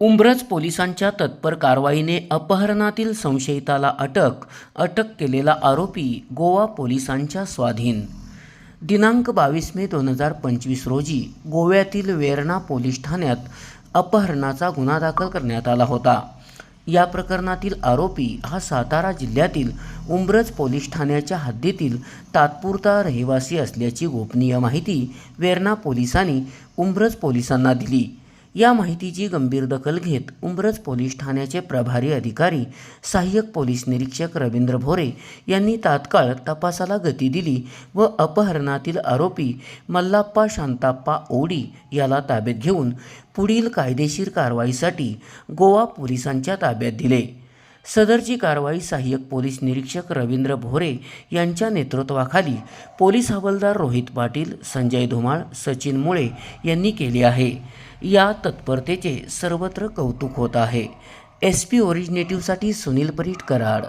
उंब्रज पोलिसांच्या तत्पर कारवाईने अपहरणातील संशयिताला अटक अटक केलेला आरोपी गोवा पोलिसांच्या स्वाधीन. दिनांक बावीस मे दोन हजार पंचवीस रोजी गोव्यातील वेर्णा पोलीस ठाण्यात अपहरणाचा गुन्हा दाखल करण्यात आला होता. या प्रकरणातील आरोपी हा सातारा जिल्ह्यातील उंब्रज पोलीस ठाण्याच्या हद्दीतील तात्पुरता रहिवासी असल्याची गोपनीय माहिती वेर्णा पोलिसांनी उंब्रज पोलिसांना दिली. या माहितीची गंभीर दखल घेत उंब्रज पोलीस ठाण्याचे प्रभारी अधिकारी सहाय्यक पोलीस निरीक्षक रवींद्र भोरे यांनी तात्काळ तपासाला गती दिली व अपहरणातील आरोपी मल्लाप्पा शांताप्पा ओडी याला ताब्यात घेऊन पुढील कायदेशीर कारवाईसाठी गोवा पोलिसांच्या ताब्यात दिले. सदरची कारवाई सहाय्यक पोलीस निरीक्षक रवींद्र भोरे यांच्या नेतृत्वाखाली पोलीस हवालदार रोहित पाटील संजय धुमाळ सचिन मुळे यांनी केली आहे. या तत्परतेचे सर्वत्र कौतुक होत आहे. एस पी ओरिजिनेटिव्हसाठी सुनील परीट कराड